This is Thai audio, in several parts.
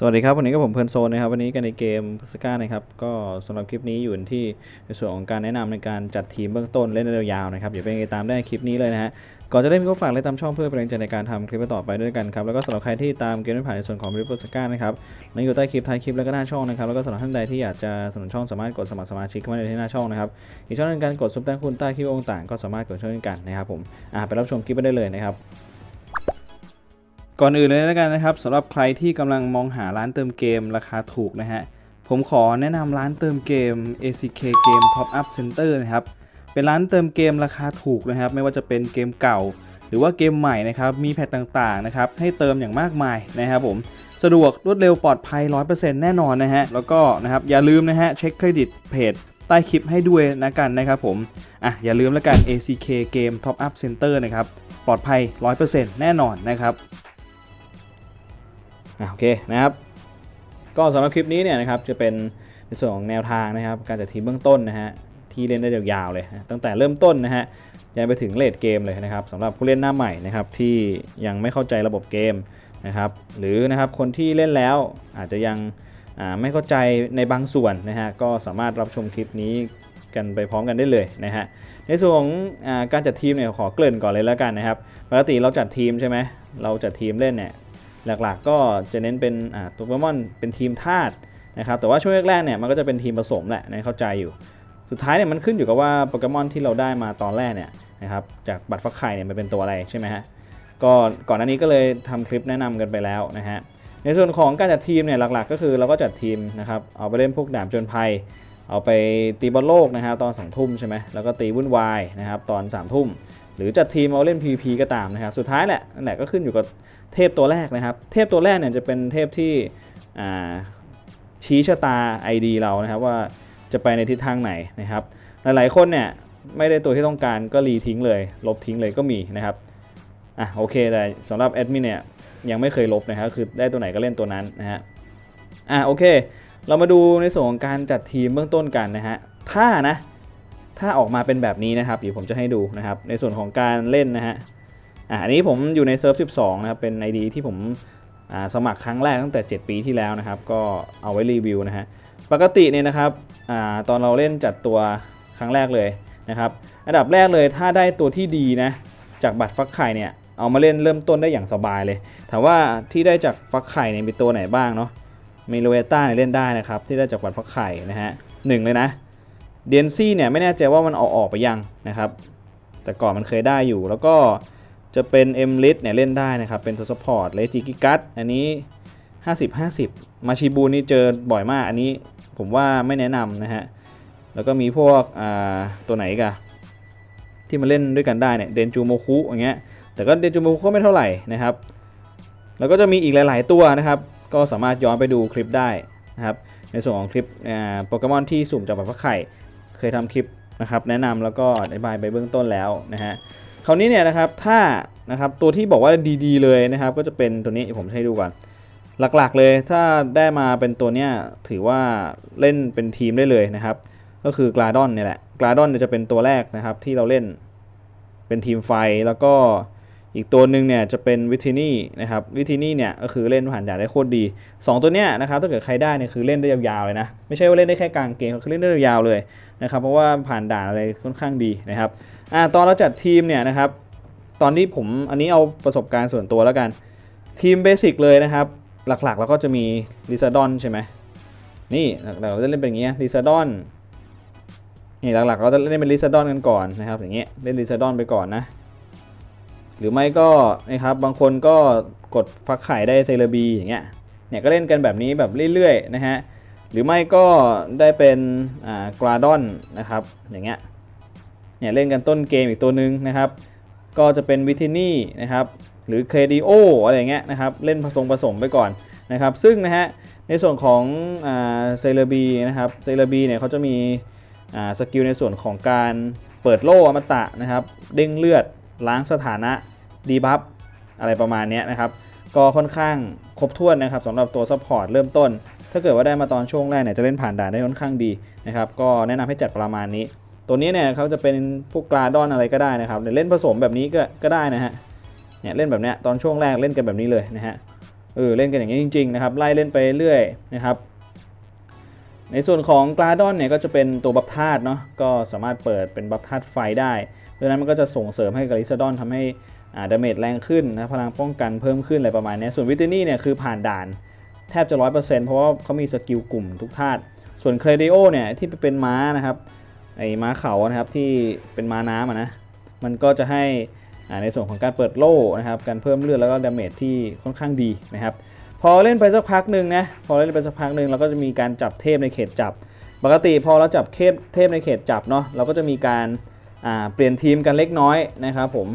สวัสดีครับ วันนี้ก็ผมเพลินโซนนะครับ วันนี้กันในเกมพัสก้านะครับ ก็สำหรับคลิปนี้อยู่ที่ในส่วนของการแนะนำในการจัดทีมเบื้องต้นเล่นได้ยาวๆนะครับอย่าไปตามได้คลิปนี้เลยนะฮะก่อนจะเล่นก็ฝากเลยตามช่องเพื่อเป็นแรงใจในการทำคลิปต่อไปด้วยกันครับแล้วก็สำหรับใครที่ตามเกมไม่ผ่านในส่วนของริปเปอร์สก้านะครับลิงก์อยู่ใต้คลิปท้ายคลิปแล้วก็หน้าช่องนะครับแล้วก็สำหรับท่านใดที่อยากจะสนับสนุนช่องสามารถกดสมัครสมาชิกเข้ามาได้ที่หน้าช่องนะครับอีกช่องหนึงการกดซุปแตงคุณใต้คลิปองค์ต่างก็สามารถกดช่วยกันนะครับผมอะไปรับชมคลิปไปได้เลยนะครับ ก่อนอื่นเลยแล้วกันนะครับสำหรับใครที่กำลังมองหาร้านเติมเกมราคาถูกนะฮะผมขอแนะนำร้านเติมเกม ACK Game Top Up Center นะครับเป็นร้านเติมเกมราคาถูกนะครับ ไม่ว่าจะเป็นเกมเก่า หรือว่าเกมใหม่นะครับมีแพทต่างๆนะครับให้เติมอย่างมากมายนะครับผมสะดวกรวดเร็วปลอดภัย 100%แน่นอนนะฮะแล้วก็นะครับอย่าลืมนะฮะเช็คเครดิตเพจใต้คลิปให้ด้วยนะกันนะครับผมอะอย่าลืมแล้วกัน ACK Game Top Up Center นะครับปลอดภัย 100%แน่นอนนะครับ โอเคนะครับ ก็สำหรับคลิปนี้เนี่ยนะครับจะเป็นในส่วนของแนวทางนะครับ การจัดทีมเบื้องต้นนะฮะที่เล่นได้ยาวๆเลย ตั้งแต่เริ่มต้นนะฮะยันไปถึงเลดเกมเลยนะครับสำหรับผู้เล่นหน้าใหม่นะครับที่ยังไม่เข้าใจระบบเกมนะครับหรือนะครับคนที่เล่นแล้วอาจจะยังไม่เข้าใจในบางส่วนนะฮะก็สามารถรับชมคลิปนี้กันไปพร้อมกันได้เลยนะฮะในส่วนของอการจัดทีมเนี่ยขอเกริ่นก่อนเลยแล้วกันนะครับปกติเราจัดทีมใช่ไหมเราจัดทีมเล่นเนี่ย หลักๆ ก็จะเน้นเป็นตัวโปเกมอนเป็นทีมธาตุนะครับแต่ว่าช่วงแรกๆเนี่ยมันก็จะเป็นทีมผสมแหละนะเข้าใจอยู่ สุดท้ายเนี่ยมันขึ้นอยู่กับว่าโปเกมอนที่เราได้มาตอนแรกเนี่ยนะครับจากบัตรฟักไข่เนี่ยมันเป็นตัวอะไรใช่ไหมฮะก็ก่อนหน้านี้ก็เลยทำคลิปแนะนำกันไปแล้วนะฮะในส่วนของการจัดทีมเนี่ยหลักๆ ก็คือเราก็จัดทีมนะครับเอาไปเล่นพวกดาบจนภัย เอาไปตีบอลโลกนะฮะตอนสองทุ่มใช่ไหมแล้วก็ตีวุ่นวายนะครับตอน3ามทุ่ม หรือจัดทีมเอาเล่น PVP ก็ตามนะครับ สุดท้ายแหละนั่นแหละก็ขึ้นอยู่กับเทพตัวแรกนะครับ เทพตัวแรกเนี่ยจะเป็นเทพที่ชี้ชะตา ID เรานะครับว่าจะไปในทิศทางไหนนะครับ หลายๆคนเนี่ยไม่ได้ตัวที่ต้องการก็รีทิ้งเลย ลบทิ้งเลยก็มีนะครับอะโอเคแต่สำหรับแอดมินเนี่ยยังไม่เคยลบนะครับคือได้ตัวไหนก็เล่นตัวนั้นนะฮะอะโอเค เรามาดูในส่วนของการจัดทีมเบื้องต้นกันนะฮะถ้านะ ถ้าออกมาเป็นแบบนี้นะครับเดี๋ยวผมจะให้ดูนะครับ ในส่วนของการเล่นนะฮะอะอันนี้ผมอยู่ในเซิร์ฟ12 นะครับ เป็น ID ที่ผมอ่าสมัครครั้งแรกตั้งแต่ 7 ปีที่แล้วนะครับ ก็เอาไว้รีวิวนะฮะปกติเนี่ยนะครับอ่าตอนเราเล่นจัดตัวครั้งแรกเลยนะครับอันดับแรกเลยถ้าได้ตัวที่ดีนะจากบัตรฟักไข่เนี่ยเอามาเล่นเริ่มต้นได้อย่างสบายเลยถามว่าที่ได้จากฟักไข่เนี่ยมีตัวไหนบ้างเนาะเมโลเอต้าเล่นได้นะครับที่ได้จากบัตรฟักไข่นะฮะหนึ่งเลยนะ เดนซี่เนี่ยไม่แน่ใจว่ามันเอาออกไปยังนะครับ แต่ก่อนมันเคยได้อยู่ แล้วก็จะเป็น M l i t เนี่ยเล่นได้นะครับ เป็นตัวซัพพอร์ตเลจิกิกัตอันนี้ 50 50 มาชิบูนี่เจอบ่อยมาก อันนี้ผมว่าไม่แนะนำนะฮะ แล้วก็มีพวกตัวไหนกันที่มาเล่นด้วยกันได้เนี่ยเดนจูโมคุอย่างเงี้ย แต่ก็เดนจูโมคุก็ไม่เท่าไหร่นะครับ แล้วก็จะมีอีกหลาย ๆ ตัวนะครับ ก็สามารถย้อนไปดูคลิปได้นะครับ ในส่วนของคลิปโปเกมอนที่สุ่มจากแบัตรพระไข่ เคยทำคลิปนะครับแนะนำแล้วก็อธิบายไปเบื้องต้นแล้วนะฮะคราวนี้เนี่ยนะครับถ้านะครับตัวที่บอกว่าดีๆ เลยนะครับ ก็จะเป็นตัวนี้ผมให้ดูก่อนหลักๆเลยถ้าได้มาเป็นตัวเนี้ยถือว่าเล่นเป็นทีมได้เลยนะครับ ก็คือกลาดอนเนี่ยแหละกลาดอนจะเป็นตัวแรกนะครับที่เราเล่นเป็นทีมไฟแล้วก็ อีกตัวหนึ่งเนี่ยจะเป็นวิทินี่นะครับวิทินี่เนี่ยก็คือเล่นผ่านด่านได้โคตรดี 2 ตัวเนี้ยนะครับถ้าเกิดใครได้เนี่ยคือเล่นได้ยาวๆเลยนะไม่ใช่ว่าเล่นได้แค่กลางเกมคือเล่นได้ยาวๆเลยนะครับเพราะว่าผ่านด่านอะไรค่อนข้างดีนะครับอ่าตอนเราจัดทีมเนี่ยนะครับตอนที่ผมอันนี้เอาประสบการณ์ส่วนตัวแล้วกันทีมเบสิกเลยนะครับหลักๆเราก็จะมีลิซาดอนใช่ไหมนี่เราจะเล่นเป็นอย่างเงี้ยลิซาดอนนี่หลักๆเราจะเล่นเป็นลิซาดอนกันก่อนนะครับอย่างเงี้ยเล่นลิซาดอนไปก่อนนะ หรือไม่ก็นะครับบางคนก็กดฟักไข่ได้เซเลบีอย่างเงี้ยเนี่ยก็เล่นกันแบบนี้แบบเรื่อยๆนะฮะหรือไม่ก็ได้เป็นอ่ากราดอนนะครับอย่างเงี้ยเนี่ยเล่นกันต้นเกมอีกตัวหนึ่งนะครับ ก็จะเป็นวิทินี่นะครับหรือเครดิโออะไรอย่างเงี้ยนะครับเล่นผสมผสมไปก่อนนะครับ ซึ่งนะฮะในส่วนของเซเลบีนะครับเซเลบีเนี่ยเขาจะมีสกิลในส่วนของการเปิดโล่อมตะนะครับเด้งเลือด ล้างสถานะดีบัฟอะไรประมาณนี้นะครับ ก็ค่อนข้างครบถ้วนนะครับสำหรับตัวซัพพอร์ตเริ่มต้น ถ้าเกิดว่าได้มาตอนช่วงแรกเนี่ยจะเล่นผ่านด่านได้ค่อนข้างดีนะครับ ก็แนะนำให้จัดประมาณนี้ ตัวนี้เนี่ยเขาจะเป็นพวกกราดอนอะไรก็ได้นะครับเล่นผสมแบบนี้ก็ก็ได้นะฮะ เนี่ยเล่นแบบเนี้ยตอนช่วงแรกเล่นกันแบบนี้เลยนะฮะ เออเล่นกันอย่างนี้จริงๆนะครับไล่เล่นไปเรื่อยนะครับ ในส่วนของกราดอนเนี่ยก็จะเป็นตัวบัฟธาตุเนาะก็สามารถเปิดเป็นบัฟธาตุไฟได้ดังนั้นมันก็จะส่งเสริมให้กาลิซาดอนทำให้าดาเมจแรงขึ้นนะพลังป้องกันเพิ่มขึ้นอะไรประมาณนี้ส่วนวิตานี่เนี่ยคือผ่านด่านแทบจะร้อยเปอร์เซ็นต์เพราะว่าเขามีสกิลกลุ่มทุกธาตุส่วนเครดิโอเนี่ยที่เป็นม้านะครับไอ้ม้าเขานะครับที่เป็นม้าน้ำนะมันก็จะให้ในส่วนของการเปิดโล่นะครับการเพิ่มเลือดแล้วก็ดาเมจที่ค่อนข้างดีนะครับ พอเล่นไปสักพักหนึ่งนะพอเล่นไปสักพักหนึ่งเราก็จะมีการจับเทพในเขตจับ ปกติพอเราจับเทพเทพในเขตจับเนาะเราก็จะมีการาเปลี่ยนทีมกันเล็กน้อยนะครับผม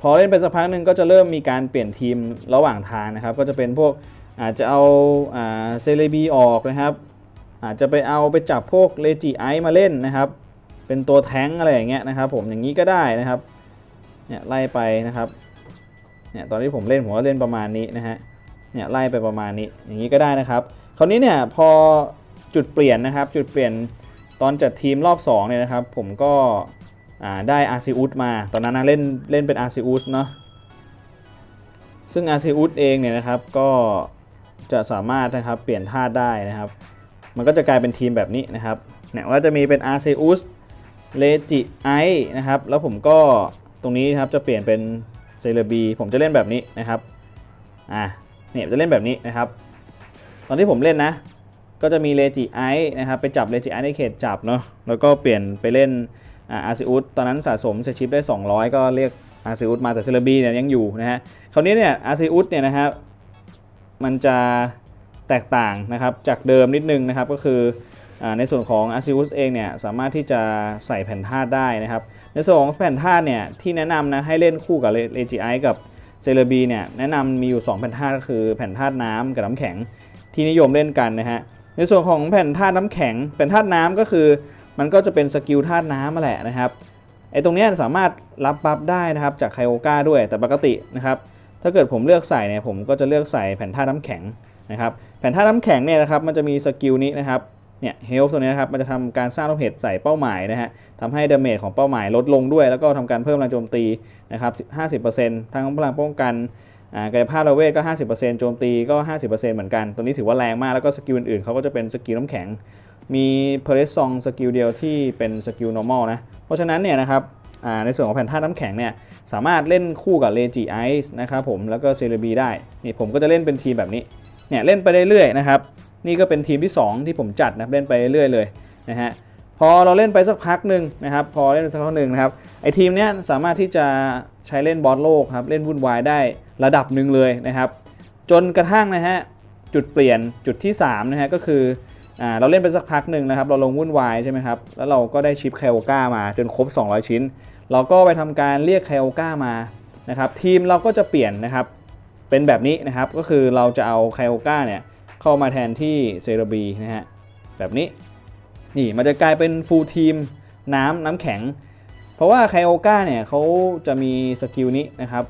พอเล่นไปสักพักหนึ่งก็จะเริ่มมีการเปลี่ยนทีมระหว่างทางนะครับ ก็จะเป็นพวกอาจจะเอาเซเลบีออกนะครับ อาจจะไปเอาไปจับพวกเลจิไอมาเล่นนะครับ เป็นตัวแท้งอะไรอย่างเงี้ยนะครับ ผมอย่างนี้ก็ได้นะครับเนี่ยไล่ไปนะครับ เนี่ยตอนที่ผมเล่นผมก็เล่นประมาณนี้นะฮะเนี่ยไล่ไปประมาณนี้อย่างนี้ก็ได้นะครับ คราวนี้เนี่ยพอจุดเปลี่ยนนะครับ จุดเปลี่ยนตอนจัดทีมรอบ2เนี่ยนะครับ ผมก็ได้อาร์ซิอุสมา ตอนนั้นนะเล่นเล่นเป็นอาร์ซิอุสเนาะซึ่งอาร์ซิอุสเองเนี่ยนะครับก็จะสามารถนะครับเปลี่ยนธาตุได้นะครับ มันก็จะกลายเป็นทีมแบบนี้นะครับเนี่ยก็จะมีเป็นอาร์ซิอุสเลจิไอนะครับ แล้วผมก็ตรงนี้ครับจะเปลี่ยนเป็น ซเลบีผมจะเล่นแบบนี้นะครับอ่าเนี่ยจะเล่นแบบนี้นะครับ ตอนที่ผมเล่นนะ ก็จะมีเลจิไอนะครับไปจับเลจิไอในเขตจับเนาะแล้วก็เปลี่ยนไปเล่นอาซิอุสตอนนั้นสะสมเซชิปได้ 200 ก็เรียกอาซิอุสมาแต่เซเลบีเนี่ยยังอยู่นะฮะคราวนี้เนี่ยอาซิอุสเนี่ยนะครับมันจะแตกต่างนะครับจากเดิมนิดนึงนะครับก็คือ ในส่วนของ a r c e u s เองเนี่ยสามารถที่จะใส่แผ่นธาตุได้นะครับ ในส่วนของแผ่นธาตุเนี่ยที่แนะนำนะให้เล่นคู่กับเลจิไอกับเซเลบีเนี่ยแนะนำมีอยู่ 2 แผ่นธาตุก็คือแผ่นธาตุน้ำกับน้ำแข็งที่นิยมเล่นกันนะฮะในส่วนของแผ่นธาตุน้ำแข็งแผ่นธาตุน้ำก็คือ มันก็จะเป็นสกิลธาตุน้ำมาแหละนะครับไอตรงนี้สามารถรับบัฟได้นะครับจากไคโอกาด้วยแต่ปกตินะครับถ้าเกิดผมเลือกใส่เนี่ยผมก็จะเลือกใส่แผ่นธาตุน้ำแข็งนะครับแผ่นธาตุน้ำแข็งเนี่ยนะครับมันจะมีสกิลนี้นะครับ เนี่ยเฮลตัวนี้นะครับมันจะทำการสร้างลูกเห็ดใส่เป้าหมายนะฮะทำให้ดาเมจของเป้าหมายลดลงด้วย แล้วก็ทำการเพิ่มแรงโจมตีนะครับ50%ทั้งพลังป้องกันอ่ากายภาพระเวทก็ 50%โจมตีก็ 50%เหมือนกัน ตัวนี้ถือว่าแรงมาก แล้วก็สกิลอื่นๆเขาก็จะเป็นสกิลน้ำแข็ง มีเพรสซองสกิลเดียวที่เป็นสกิล normal นะ เพราะฉะนั้นเนี่ยนะครับอ่าในส่วนของแผ่นธาตุน้ำแข็งเนี่ยสามารถเล่นคู่กับเลจิไอซ์นะครับผมแล้วก็เซเลบีได้ นี่ผมก็จะเล่นเป็นทีมแบบนี้ เนี่ยเล่นไปเรื่อยๆนะครับ นี่ก็เป็นทีมที่ 2 ที่ผมจัดนะเล่นไปเรื่อยเลยนะฮะพอเราเล่นไปสักพักหนึ่งนะครับ พอเล่นไปสักพักหนึ่งนะครับไอทีมเนี้ยสามารถที่จะใช้เล่นบอสโลกครับเล่นวุ่นวายได้ระดับหนึ่งเลยนะครับ จนกระทั่งนะฮะจุดเปลี่ยนจุดที่3นะฮะก็คืออ่าเราเล่นไปสักพักหนึ่งนะครับ เราลงวุ่นวายใช่ไหมครับแล้วเราก็ได้ชิปไคโอก้ามาจนครบ 200 ชิ้น เราก็ไปทำการเรียกไคโอก้ามานะครับ ทีมเราก็จะเปลี่ยนนะครับเป็นแบบนี้นะครับก็คือเราจะเอาไคโอก้าเนี่ย เข้ามาแทนที่เซรบีนะฮะแบบนี้นี่มันจะกลายเป็นฟูลทีมน้ำน้ำแข็ง เพราะว่าไคโอกาเนี่ยเขาจะมีสกิลนี้นะครับ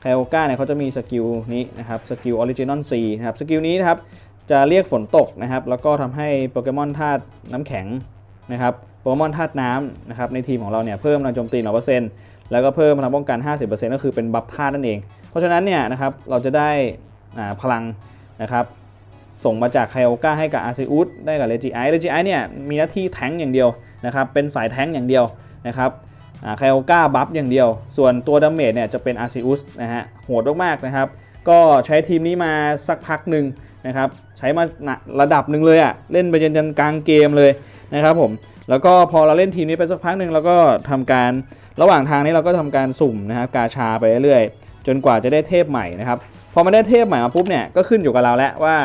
ไคโอกาเนี่ยเขาจะมีสกิลนี้นะครับสกิลออริจินอลซีนะครับสกิลนี้นะครับจะเรียกฝนตกนะครับ แล้วก็ทำให้โปเกมอนธาตุน้ำแข็งนะครับโปเกมอนธาตุน้ำนะครับในทีมของเราเนี่ยเพิ่มแรงโจมตี100%แล้วก็เพิ่มพลังป้องกัน 50%ก็คือเป็นบัฟธาตุนั่นเอง เพราะฉะนั้นเนี่ยนะครับเราจะได้พลังนะครับ ส่งมาจากไคโอกาให้กับอาร์ซิอุสได้กับเลจิไอเลจิไอเนี่ยมีหน้าที่แทงอย่างเดียวนะครับเป็นสายแทงอย่างเดียวนะครับไคโอกาบัฟอย่างเดียว ส่วนตัวดาเมจเนี่ยจะเป็นอาร์ซิอุสนะฮะโหดมากๆนะครับ ก็ใช้ทีมนี้มาสักพักหนึ่งนะครับใช้มาระดับหนึ่งเลยอะ่ะเล่นไปจนจนกลางเกมเลยนะครับผมแล้วก็พอเราเล่นทีมนี้ไปสักพักหนึ่งเราก็ทำการระหว่างทางนี้เราก็ทำการสุ่มนะครับกาชาไปเรื่อยๆจนกว่าจะได้เทพใหม่นะครับพอมาได้เทพใหม่มาปุ๊บเนี่ยก็ขึ้นอยู่กับเราแล้วว่า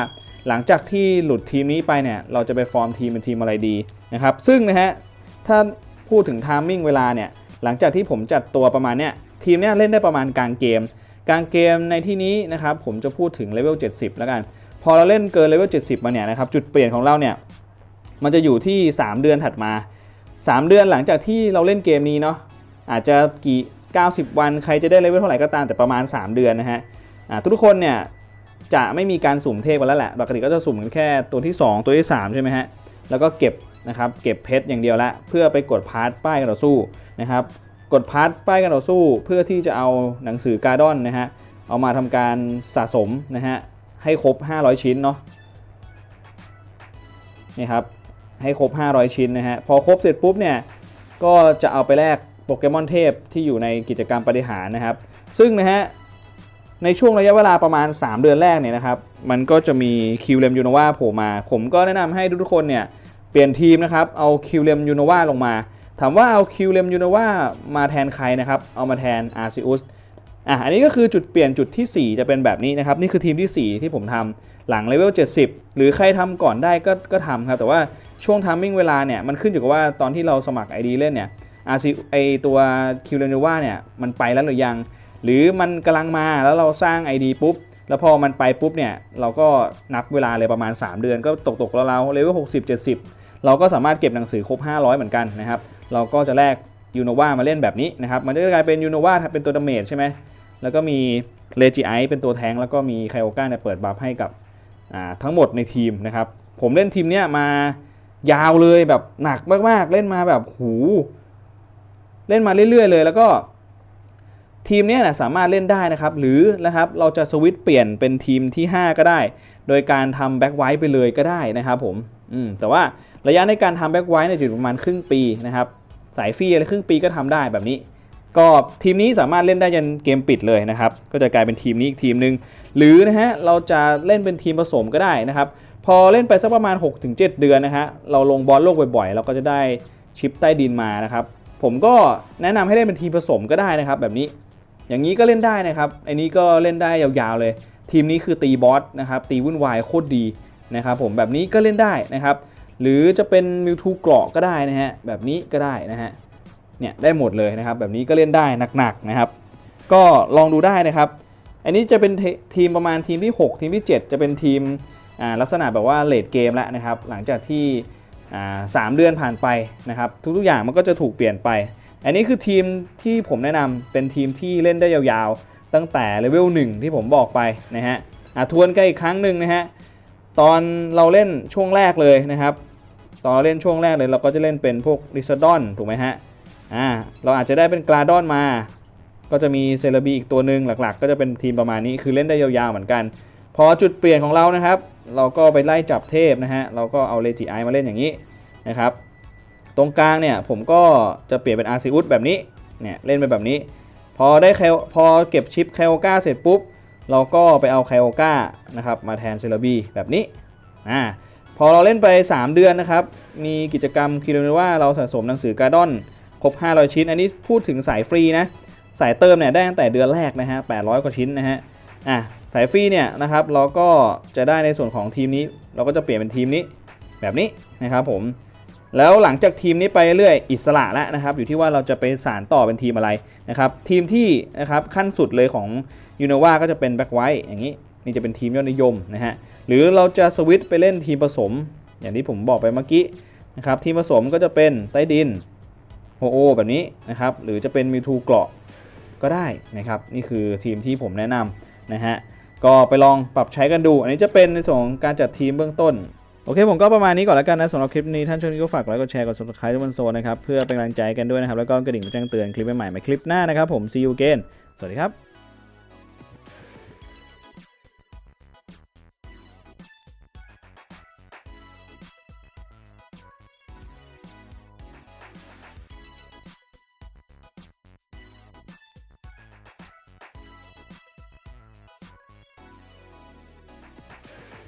หลังจากที่หลุดทีมนี้ไปเนี่ยเราจะไปฟอร์มทีมเป็นทีมอะไรดีนะครับซึ่งนะฮะถ้าพูดถึงทามมิ่งเวลาเนี่ยหลังจากที่ผมจัดตัวประมาณเนี้ยทีมเนี้ยเล่นได้ประมาณกลางเกม กลางเกมในที่นี้นะครับผมจะพูดถึงเลเวล70 แล้วกัน พอเราเล่นเกินเลเวล70 มาเนี่ยนะครับจุดเปลี่ยนของเราเนี่ยมันจะอยู่ที่ 3 เดือนถัดมา 3 เดือนหลังจากที่เราเล่นเกมนี้เนาะอาจจะกี่ 90 วันใครจะได้เลเวลเท่าไหร่ก็ตามแต่ประมาณ 3 เดือนนะฮะทุกคนเนี่ย จะไม่มีการสุ่มเทพกันแล้วแหละปกติก็จะสุ่มกันแค่ตัวที่ 2 ตัวที่ 3 ใช่ไหมฮะ แล้วก็เก็บนะครับเก็บเพชรอย่างเดียวละเพื่อไปกดพาร์ทป้ายกันต่อสู้นะครับกดพาร์ทป้ายการต่อสู้เพื่อที่จะเอาหนังสือการ์ดอนนะฮะเอามาทำการสะสมนะฮะให้ครบ 500 ชิ้นเนาะนี่ครับให้ครบ 500 ชิ้นนะฮะพอครบเสร็จปุ๊บเนี่ยก็จะเอาไปแลกโปเกมอนเทพที่อยู่ในกิจกรรมปฏิหารนะครับ ซึ่งนะฮะ ในช่วงระยะเวลาประมาณ 3 เดือนแรกเนี่ยนะครับ มันก็จะมีคิวเลมยูโนวาโผล่มา ผมก็แนะนำให้ทุกๆคนเนี่ยเปลี่ยนทีมนะครับ เอาคิวเลมยูโนวาลงมา ถามว่าเอาคิวเลมยูโนวามาแทนใครนะครับ เอามาแทนอาร์ซิอุสอะ อันนี้ก็คือจุดเปลี่ยนจุดที่ 4 จะเป็นแบบนี้นะครับ นี่คือทีมที่ 4 ที่ผมทำหลังเลเวล 70 หรือใครทำก่อนได้ก็ก็ทำครับ แต่ว่าช่วงทัมมิ่งเวลาเนี่ย มันขึ้นอยู่กับว่าตอนที่เราสมัคร ID เล่นเนี่ยอาร์ซิไอตัวคิวเลมยูโนวาเนี่ย มันไปแล้วหรือยัง หรือมันกำลังมาแล้วเราสร้าง ID ปุ๊บ แล้วพอมันไปปุ๊บเนี่ย เราก็นับเวลาเลยประมาณ 3 เดือนก็ตกตกๆเราเลเวล60 70เราก็สามารถเก็บหนังสือครบ 500 เหมือนกันนะครับ เราก็จะแลกยูโนวามาเล่นแบบนี้นะครับ มันจะกลายเป็นยูโนวาเป็นตัวดาเมจใช่ไหมแล้วก็มีเลจิไอเป็นตัวแทง แล้วก็มีไคโอก้าเนี่ยเปิดบัฟให้กับทั้งหมดในทีมนะครับ ผมเล่นทีมเนี้ยมายาวเลยแบบหนักมากๆ เล่นมาแบบหู เล่นมาเรื่อยๆเลย แล้วก็ ทีมนี้นะสามารถเล่นได้นะครับ หรือนะครับเราจะสวิตช์เปลี่ยนเป็นทีมที่ 5 ก็ได้ โดยการทำแบ็กไวท์ไปเลยก็ได้นะครับผมอืมแต่ว่าระยะในการทำแบ็กไวท์เนี่ยอยู่ประมาณครึ่งปีนะครับ สายฟรีอะไรครึ่งปีก็ทำได้แบบนี้ ก็ทีมนี้สามารถเล่นได้ยันเกมปิดเลยนะครับ ก็จะกลายเป็นทีมนี้อีกทีมหนึ่งหรือนะฮะเราจะเล่นเป็นทีมผสมก็ได้นะครับ พอเล่นไปสักประมาณ 6-7 เดือนนะฮะเราลงบอลโลกบ่อยๆ เราก็จะได้ชิปใต้ดินมานะครับ ผมก็แนะนำให้เล่นเป็นทีมผสมก็ได้นะครับ แบบนี้ อย่างนี้ก็เล่นได้นะครับ อันนี้ก็เล่นได้ยาวๆเลย ทีมนี้คือตีบอสนะครับ ตีวุ่นวายโคตรดีนะครับผมแบบนี้ก็เล่นได้นะครับ หรือจะเป็นมิวทูเกราะก็ได้นะฮะแบบนี้ก็ได้นะฮะเนี่ยได้หมดเลยนะครับ แบบนี้ก็เล่นได้หนักๆนะครับ ก็ลองดูได้นะครับ อันนี้จะเป็นทีมประมาณทีมที่ 6 ทีมที่ 7 จะเป็นทีมลักษณะแบบว่าเลดเกมแล้วนะครับ หลังจากที่สามเดือนผ่านไปนะครับ ทุกๆอย่างมันก็จะถูกเปลี่ยนไป อันนี้คือทีมที่ผมแนะนำเป็นทีมที่เล่นได้ยาวๆ ตั้งแต่เลเวล1ที่ผมบอกไปนะฮะอะทวนกันอีกครั้งหนึ่งนะฮะตอนเราเล่นช่วงแรกเลยนะครับ ตอนเราเล่นช่วงแรกเลยเราก็จะเล่นเป็นพวกริซดอนถูกไหมฮะอ่าเราอาจจะได้เป็นกราดอนมา ก็จะมีเซเลบีอีกตัวหนึ่งหลักๆ ก็จะเป็นทีมประมาณนี้คือเล่นได้ยาวๆเหมือนกัน พอจุดเปลี่ยนของเรานะครับ เราก็ไปไล่จับเทพนะฮะเราก็เอาเลจิไอมาเล่นอย่างนี้นะครับ ตรงกลางเนี่ยผมก็จะเปลี่ยนเป็นอาร์ซิอุสแบบนี้เนี่ยเล่นไปแบบนี้ พอได้แคลพอเก็บชิปไคโอก้าเสร็จปุ๊บ เราก็ไปเอาไคโอก้านะครับมาแทนเซเลบีแบบนี้อ่าพอเราเล่นไป 3 เดือนนะครับ มีกิจกรรมคิดเลยว่าเราสะสมหนังสือการ์ดอน ครบ 500 ชิ้น อันนี้พูดถึงสายฟรีนะ สายเติมเนี่ยได้ตั้งแต่เดือนแรกนะฮะ 800 กว่าชิ้นนะฮะ อะ สายฟรีเนี่ยนะครับเราก็จะได้ในส่วนของทีมนี้ เราก็จะเปลี่ยนเป็นทีมนี้แบบนี้นะครับผม แล้วหลังจากทีมนี้ไปเรื่อยอิสระแล้วนะครับ อยู่ที่ว่าเราจะไปสารต่อเป็นทีมอะไรนะครับ ทีมที่นะครับขั้นสุดเลยของยูโนวาก็จะเป็นแบ็กไวท์อย่างนี้นี่จะเป็นทีมยอดนิยมนะฮะหรือเราจะสวิตช์ไปเล่นทีมผสม อย่างที่ผมบอกไปเมื่อกี้นะครับทีมผสมก็จะเป็นใต้ดินโฮโอแบบนี้นะครับหรือจะเป็นมิวทูเกราะก็ได้นะครับ นี่คือทีมที่ผมแนะนำนะฮะก็ไปลองปรับใช้กันดู อันนี้จะเป็นในส่วนของการจัดทีมเบื้องต้น อเคผมก็ประมาณนี้ก่อนแล้วกันนะสำหรับคลิปนี้ท่านช่วยก็ฝากกดไลค์กดแชร์กด subscribe ด้วยบนโซนนะครับเพื่อเป็นกำลังใจกันด้วยนะครับแล้วก็กระดิ่งแจ้งเตือนคลิปใหม่ๆใหม่คลิปหน้านะครับผม see you again สวัสดีครับ